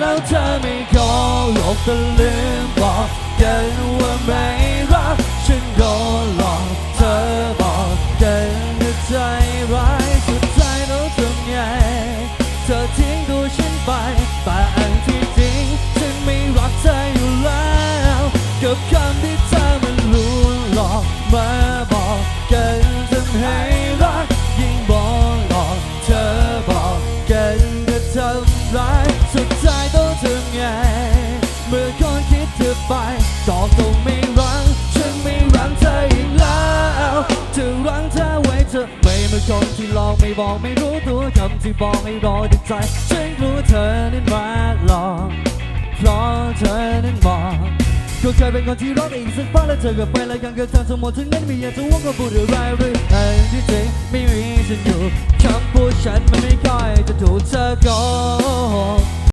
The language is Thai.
แล้วเธอไม่ขอหลบแต่ลืมบอกกันว่าไม่รักฉันก็หลอกเธอบอกกันว่าใจร้ายสุดท้ายแล้วทำไงเธอทิ้งตัวฉันไปแต่อันที่จริงฉันไม่รักเธออยู่แล้วกับคำที่เธอมันลวงหลอกมาบอกกันทำให้รักยิ่งบอกหลอกเธอบอกกันก็ทำร้าย อไปก็คงไม่รักฉันไม่รักเธออีกแล้วจะรักเธอไว้เธอไม่เหมือนคนที่ลอกไม่บอกไม่รู้ตัวคำที่บอกให้รอในใจฉันรู้เธอนั้นมาหลอกเพราะเธอนั้นบอกก็เคยเป็นคนที่รักอีกสักพักแล้วเธอก็ไปแล้วยังเกิดทำทั้งหมดทั้งนั้นไม่อยากจะว่าก็พูดอะไรหรือไอ้ที่จริงไม่มีฉันอยู่คำพูดฉันมันไม่ค่อยจะถูกเธอโกหก